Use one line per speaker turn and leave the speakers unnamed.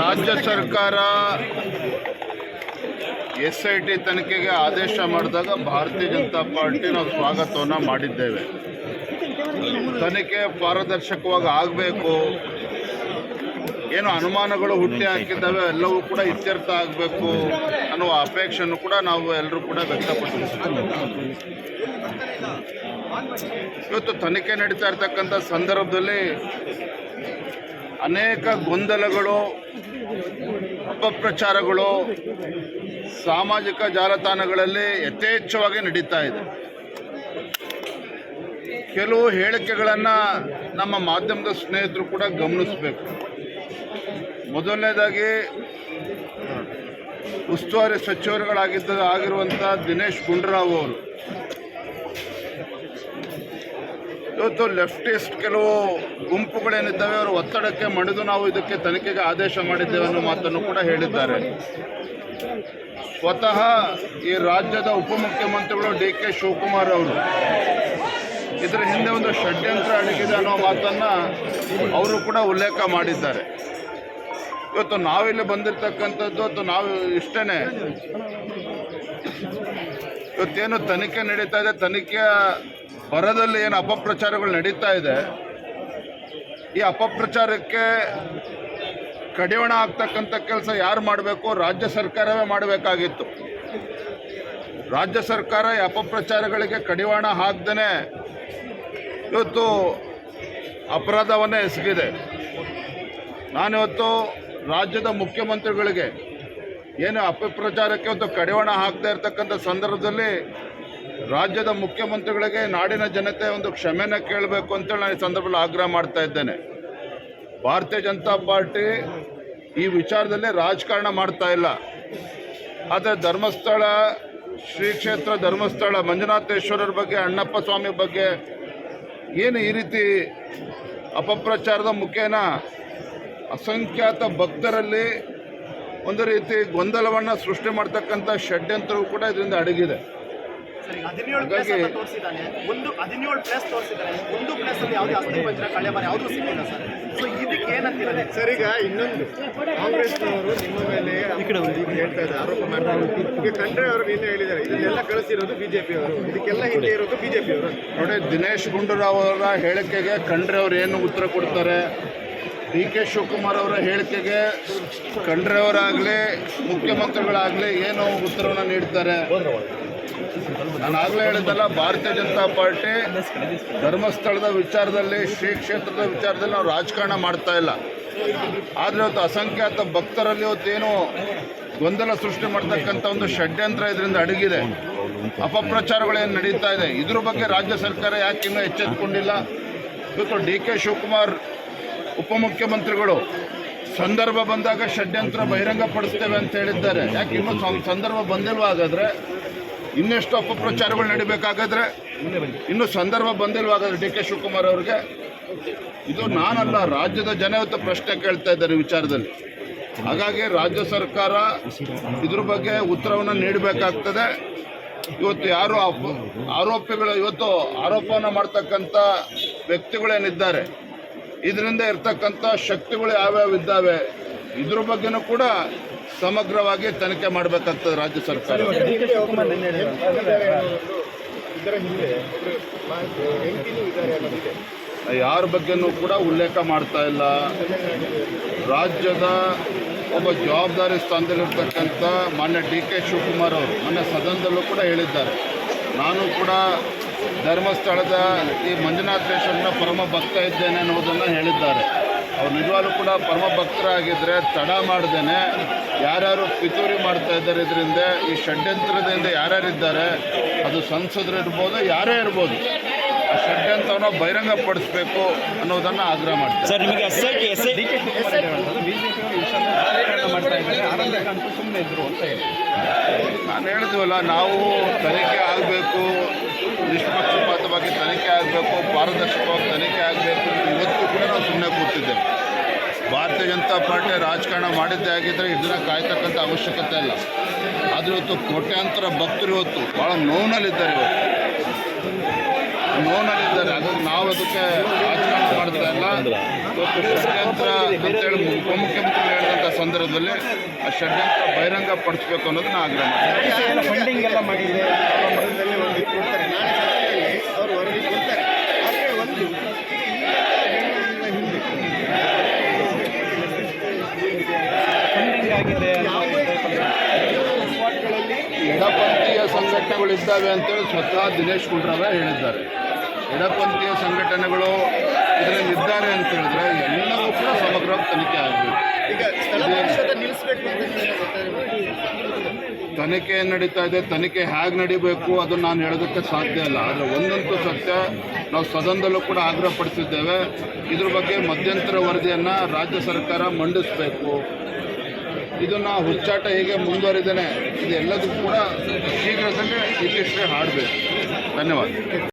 ರಾಜ್ಯ ಸರ್ಕಾರ S I T ತನಿಖೆಗೆ ಆದೇಶ ಮಾಡಿದಾಗ ಭಾರತೀಯ ಜನತಾ ಪಾರ್ಟಿ ನಾವು ಸ್ವಾಗತವನ್ನು ಮಾಡಿದ್ದೇವೆ. ತನಿಖೆ ಪಾರದರ್ಶಕವಾಗಿ ಆಗಬೇಕು. ಏನು ಅನುಮಾನಗಳು ಹುಟ್ಟಿ ಹಾಕಿದ್ದಾವೆ ಎಲ್ಲವೂ ಕೂಡ ಇತ್ಯರ್ಥ ಆಗಬೇಕು ಅನ್ನುವ ಅಪೇಕ್ಷೆಯನ್ನು ಕೂಡ ನಾವು ಎಲ್ಲರೂ ಕೂಡ ವ್ಯಕ್ತಪಡಿಸಿದ್ದೇವೆ. ಇವತ್ತು ತನಿಖೆ ನಡೀತಾ ಇರ್ತಕ್ಕಂಥ ಸಂದರ್ಭದಲ್ಲಿ ಅನೇಕ ಗೊಂದಲಗಳು, ಅಪಪ್ರಚಾರಗಳು, ಸಾಮಾಜಿಕ ಜಾಲತಾಣಗಳಲ್ಲಿ ಯಥೇಚ್ಛವಾಗಿ ನಡೀತಾ ಇದೆ. ಕೆಲವು ಹೇಳಿಕೆಗಳನ್ನು ನಮ್ಮ ಮಾಧ್ಯಮದ ಸ್ನೇಹಿತರು ಕೂಡ ಗಮನಿಸಬೇಕು. ಮೊದಲನೇದಾಗಿ, ಉಸ್ತುವಾರಿ ಸಚಿವರುಗಳಾಗಿದ್ದ ಆಗಿರುವಂಥ ದಿನೇಶ್ ಗುಂಡೂರಾವ್ ಅವರು ಇವತ್ತು ಲೆಫ್ಟಿಸ್ಟ್ ಕೆಲವು ಗುಂಪುಗಳೇನಿದ್ದಾವೆ, ಅವರ ಒತ್ತಡಕ್ಕೆ ಮಣಿದು ನಾವು ಇದಕ್ಕೆ ತನಿಖೆಗೆ ಆದೇಶ ಮಾಡಿದ್ದೇವೆ ಅನ್ನೋ ಮಾತನ್ನು ಕೂಡ ಹೇಳಿದ್ದಾರೆ. ಸ್ವತಃ ಈ ರಾಜ್ಯದ ಉಪಮುಖ್ಯಮಂತ್ರಿಗಳು ಡಿ ಕೆ ಶಿವಕುಮಾರ್ ಅವರು ಇದರ ಹಿಂದೆ ಒಂದು ಷಡ್ಯಂತ್ರ ಅಡಗಿದೆ ಅನ್ನೋ ಮಾತನ್ನು ಅವರು ಕೂಡ ಉಲ್ಲೇಖ ಮಾಡಿದ್ದಾರೆ. ಇವತ್ತು ನಾವಿಲ್ಲಿ ಬಂದಿರತಕ್ಕಂಥದ್ದು ಅಥವಾ ನಾವು ಇಷ್ಟೇ ಇವತ್ತೇನು ತನಿಖೆ ನಡೀತಾ ಇದೆ, ತನಿಖೆಯ ಹೊರದಲ್ಲಿ ಏನು ಅಪಪ್ರಚಾರಗಳು ನಡೀತಾ ಇದೆ, ಈ ಅಪಪ್ರಚಾರಕ್ಕೆ ಕಡಿವಾಣ ಆಗ್ತಕ್ಕಂಥ ಕೆಲಸ ಯಾರು ಮಾಡಬೇಕು? ರಾಜ್ಯ ಸರ್ಕಾರವೇ ಮಾಡಬೇಕಾಗಿತ್ತು. ರಾಜ್ಯ ಸರ್ಕಾರ ಈ ಅಪಪ್ರಚಾರಗಳಿಗೆ ಕಡಿವಾಣ ಹಾಕ್ದೇ ಇವತ್ತು ಅಪರಾಧವನ್ನೇ ಎಸಗಿದೆ. ನಾನಿವತ್ತು ರಾಜ್ಯದ ಮುಖ್ಯಮಂತ್ರಿಗಳಿಗೆ ಏನು ಅಪಪ್ರಚಾರಕ್ಕೆ ಒಂದು ಕಡಿವಾಣ ಹಾಕದೇ ಇರತಕ್ಕಂಥ ಸಂದರ್ಭದಲ್ಲಿ ರಾಜ್ಯದ ಮುಖ್ಯಮಂತ್ರಿಗಳಿಗೆ ನಾಡಿನ ಜನತೆ ಒಂದು ಕ್ಷಮೆನ ಕೇಳಬೇಕು ಅಂತೇಳಿ ನಾನು ಈ ಸಂದರ್ಭದಲ್ಲಿ ಆಗ್ರಹ ಮಾಡ್ತಾ ಇದ್ದೇನೆ. ಭಾರತೀಯ ಜನತಾ ಪಾರ್ಟಿ ಈ ವಿಚಾರದಲ್ಲಿ ರಾಜಕಾರಣ ಮಾಡ್ತಾ ಇಲ್ಲ. ಆದರೆ ಧರ್ಮಸ್ಥಳ, ಶ್ರೀ ಕ್ಷೇತ್ರ ಧರ್ಮಸ್ಥಳ, ಮಂಜುನಾಥೇಶ್ವರರ ಬಗ್ಗೆ, ಅಣ್ಣಪ್ಪ ಸ್ವಾಮಿ ಬಗ್ಗೆ ಏನು ಈ ರೀತಿ ಅಪಪ್ರಚಾರದ ಮುಖೇನ ಅಸಂಖ್ಯಾತ ಭಕ್ತರಲ್ಲಿ ಒಂದು ರೀತಿ ಗೊಂದಲವನ್ನು ಸೃಷ್ಟಿ ಮಾಡ್ತಕ್ಕಂಥ ಷಡ್ಯಂತ್ರವು ಕೂಡ ಇದರಿಂದ ಅಡಗಿದೆ.
ಸರ್ ಈಗ ಹದಿನೇಳು ಪ್ಲೇಸ್ ಅಂತ ತೋರಿಸಿದ್ದಾನೆ. ಒಂದು ಹದಿನೇಳು ಪ್ಲೇಸ್ ತೋರಿಸಿದ್ದಾನೆ ಒಂದು ಪ್ಲೇಸ್ ಅಲ್ಲಿ ಯಾವುದೇ ಅಸ್ಥಿಪಂಜರ ಕಳೆ ಬಾರಿ ಯಾವುದೂ ಸಿಕ್ಕಿಲ್ಲ ಸರ್. ಸೊ ಇದಕ್ಕೆ ಏನಂತೀರ?
ಸರ್ ಈಗ ಇನ್ನೊಂದು. ಕಾಂಗ್ರೆಸ್ನವರು ನಿಮ್ಮ ಮೇಲೆ ಈಗ ಹೇಳ್ತಾ ಇದ್ದಾರೆ ಆರೋಪ ಮಾಡ್ತಾರೆ ಈಗ ಖಂಡ್ರೆ ಅವರು ನಿನ್ನೆ ಹೇಳಿದ್ದಾರೆ ಇದನ್ನೆಲ್ಲ ಕಳಿಸಿರೋದು ಬಿಜೆಪಿ ಅವರು. ಇದಕ್ಕೆಲ್ಲ ಹಿಂದೆ ಇರೋದು ಬಿಜೆಪಿ ಅವರು.
ನೋಡಿ ದಿನೇಶ್ ಗುಂಡೂರಾವ್ ಅವರ ಹೇಳಿಕೆಗೆ ಖಂಡ್ರೆ ಅವರು ಏನು ಉತ್ತರ ಕೊಡ್ತಾರೆ? ಡಿ ಕೆ ಶಿವಕುಮಾರ್ ಅವರ ಹೇಳಿಕೆಗೆ ಖಂಡ್ರೆ ಅವರಾಗಲಿ ಮುಖ್ಯಮಂತ್ರಿಗಳಾಗಲಿ ಏನು ಉತ್ತರವನ್ನು ನೀಡ್ತಾರೆ? ನಾನು ಆಗಲೇ ಹೇಳಿದ್ದಲ್ಲ, ಭಾರತೀಯ ಜನತಾ ಪಾರ್ಟಿ ಧರ್ಮಸ್ಥಳದ ವಿಚಾರದಲ್ಲಿ, ಶ್ರೀ ಕ್ಷೇತ್ರದ ವಿಚಾರದಲ್ಲಿ ನಾವು ರಾಜಕಾರಣ ಮಾಡ್ತಾ ಇಲ್ಲ. ಆದರೆ ಇವತ್ತು ಅಸಂಖ್ಯಾತ ಭಕ್ತರಲ್ಲಿ ಇವತ್ತೇನು ಗೊಂದಲ ಸೃಷ್ಟಿ ಮಾಡ್ತಕ್ಕಂಥ ಒಂದು ಷಡ್ಯಂತ್ರ ಇದರಿಂದ ಅಡಗಿದೆ. ಅಪಪ್ರಚಾರಗಳೇನು ನಡೀತಾ ಇದೆ? ಇದ್ರ ಬಗ್ಗೆ ರಾಜ್ಯ ಸರ್ಕಾರ ಯಾಕೆ ಇನ್ನೂ ಎಚ್ಚೆತ್ತುಕೊಂಡಿಲ್ಲ ಇವತ್ತು ಡಿ ಕೆ ಶಿವಕುಮಾರ್ ಉಪಮುಖ್ಯಮಂತ್ರಿಗಳು ಸಂದರ್ಭ ಬಂದಾಗ ಷಡ್ಯಂತ್ರ ಬಹಿರಂಗಪಡಿಸ್ತೇವೆ ಅಂತ ಹೇಳಿದ್ದಾರೆ. ಯಾಕೆ ಇನ್ನೂ ಸಂದರ್ಭ ಬಂದಿಲ್ವ ಹಾಗಾದ್ರೆ? ಇನ್ನೆಷ್ಟು ಅಪಪ್ರಚಾರಗಳು ನಡಿಬೇಕಾಗಾದ್ರೆ ಇನ್ನೂ ಸಂದರ್ಭ ಬಂದಿಲ್ವಾಗಾದ್ರೆ ಡಿ ಕೆ ಶಿವಕುಮಾರ್ ಅವ್ರಿಗೆ? ಇದು ನಾನಲ್ಲ ರಾಜ್ಯದ ಜನ ಇವತ್ತು ಪ್ರಶ್ನೆ ಕೇಳ್ತಾ ಇದ್ದಾರೆ ವಿಚಾರದಲ್ಲಿ. ಹಾಗಾಗಿ ರಾಜ್ಯ ಸರ್ಕಾರ ಇದ್ರ ಬಗ್ಗೆ ಉತ್ತರವನ್ನು ನೀಡಬೇಕಾಗ್ತದೆ. ಇವತ್ತು ಯಾರು ಆರೋಪಿಗಳು ಇವತ್ತು ಆರೋಪವನ್ನು ಮಾಡ್ತಕ್ಕಂಥ ವ್ಯಕ್ತಿಗಳೇನಿದ್ದಾರೆ ಇದರಿಂದ ಇರ್ತಕ್ಕಂಥ ಶಕ್ತಿಗಳು ಯಾವ್ಯಾವ ಇದ್ದಾವೆ ಇದ್ರ ಬಗ್ಗೆನೂ ಕೂಡ ಸಮಗ್ರವಾಗಿ ತನಿಖೆ ಮಾಡಬೇಕಾಗ್ತದೆ ರಾಜ್ಯ ಸರ್ಕಾರ. ಯಾರ ಬಗ್ಗೆನೂ ಕೂಡ ಉಲ್ಲೇಖ ಮಾಡ್ತಾ ಇಲ್ಲ. ರಾಜ್ಯದ ಒಬ್ಬ ಜವಾಬ್ದಾರಿ ಸ್ಥಾನದಲ್ಲಿರ್ತಕ್ಕಂಥ ಮಾನ್ಯ ಡಿ ಕೆ ಶಿವಕುಮಾರ್ ಅವರು ಮೊನ್ನೆ ಸದನದಲ್ಲೂ ಕೂಡ ಹೇಳಿದ್ದಾರೆ. ನಾನು ಕೂಡ ಧರ್ಮಸ್ಥಳದ ಈ ಮಂಜುನಾಥೇಶ್ವರನ ಪರಮ ಭಕ್ತ ಇದ್ದೇನೆ ಅನ್ನೋದನ್ನು ಹೇಳಿದ್ದಾರೆ. ಅವ್ರು ನಿಜವಾಗ್ಲೂ ಕೂಡ ಪರಮ ಭಕ್ತರಾಗಿದ್ದರೆ ತಡ ಮಾಡ್ದೇನೆ. ಯಾರ್ಯಾರು ಪಿತೂರಿ ಮಾಡ್ತಾ ಇದ್ದಾರೆ ಇದರಿಂದ, ಈ ಷಡ್ಯಂತ್ರದಿಂದ ಯಾರ್ಯಾರಿದ್ದಾರೆ, ಅದು ಸಂಸದರು ಇರ್ಬೋದು, ಯಾರೇ ಇರ್ಬೋದು. ಷಡ್ಯಂತ್ರವನ್ನು ಬಹಿರಂಗಪಡಿಸಬೇಕು ಅನ್ನೋದನ್ನು ಆಗ್ರಹ ಮಾಡ್ತಾರೆ.
ಸರ್ ನಿಮಗೆ S I T S I
ನಾನು ಹೇಳಿದ್ವಲ್ಲ ನಾವು ತನಿಖೆ ಆಗಬೇಕು ನಿಷ್ಪಕ್ಷಪಾತವಾಗಿ ತನಿಖೆ ಆಗಬೇಕು ಪಾರದರ್ಶಕವಾಗಿ ತನಿಖೆ ಆಗಬೇಕು ಇವತ್ತು ಕೂಡ ನಾವು ಸುಮ್ಮನೆ ಕೂತಿದ್ದೇವೆ ಭಾರತೀಯ ಜನತಾ ಪಾರ್ಟಿ ರಾಜಕಾರಣ ಮಾಡಿದ್ದೇ ಆಗಿದ್ದರೆ ಇದನ್ನು ಕಾಯ್ತಕ್ಕಂಥ ಅವಶ್ಯಕತೆ ಇಲ್ಲ. ಆದರೆ ಇವತ್ತು ಕೋಟ್ಯಾಂತರ ಭಕ್ತರು ಇವತ್ತು ಭಾಳ ನೋವಿನಲ್ಲಿದ್ದಾರೆ ಇವತ್ತು. ನೋವಿನಲ್ಲಿದ್ದಾರೆ ಅದಕ್ಕೆ ನಾವು ಅದಕ್ಕೆ ಆಚರಣೆ ಮಾಡ್ತಾ ಇಲ್ಲ. ಇವತ್ತು ಷಡ್ಯಂತ್ರ ಅಂತೇಳಿ ಉಪಮುಖ್ಯಮಂತ್ರಿ ಹೇಳಿದಂಥ ಸಂದರ್ಭದಲ್ಲಿ ಆ ಷಡ್ಯಂತ್ರ ಬಹಿರಂಗ ಪಡಿಸ್ಬೇಕು ಅನ್ನೋದನ್ನ ಆಗ್ರಹ ಎಡಪಂಥೀಯ ಸಂಘಟನೆಗಳಿದ್ದಾವೆ ಅಂತೇಳಿ ಸ್ವತಃ ದಿನೇಶ್ ಗುಂಡ್ರಾವ ಹೇಳಿದ್ದಾರೆ. ಎಡಪಂಥೀಯ ಸಂಘಟನೆಗಳು ಇದರಲ್ಲಿ ಇದ್ದಾರೆ ಅಂತ ಹೇಳಿದ್ರೆ ಎಲ್ಲವೂ ಕೂಡ ಸಮಗ್ರವಾಗಿ ತನಿಖೆ ಆಗಬೇಕು. ತನಿಖೆ ನಡೀತಾ ಇದೆ ತನಿಖೆ ಹೇಗೆ ನಡಿಬೇಕು ಅದನ್ನು ನಾನು ಹೇಳೋದಕ್ಕೆ ಸಾಧ್ಯ ಇಲ್ಲ. ಆದರೆ ಒಂದಂತೂ ಸತ್ಯ ನಾವು ಸದನದಲ್ಲೂ ಕೂಡ ಆಗ್ರಹ ಪಡಿಸಿದ್ದೇವೆ. ಇದ್ರ ಬಗ್ಗೆ ಮಧ್ಯಂತರ ವರದಿಯನ್ನು ರಾಜ್ಯ ಸರ್ಕಾರ ಮಂಡಿಸಬೇಕು. ಇದನ್ನು ಹುಚ್ಚಾಟ ಹೇಗೆ ಮುಂದುವರಿದೇನೆ. ಇದೆಲ್ಲದಕ್ಕೂ ಕೂಡ ಶೀಘ್ರದಲ್ಲೇ ಇತಿಶ್ರೀ ಹಾಡಬೇಕು. ಧನ್ಯವಾದ.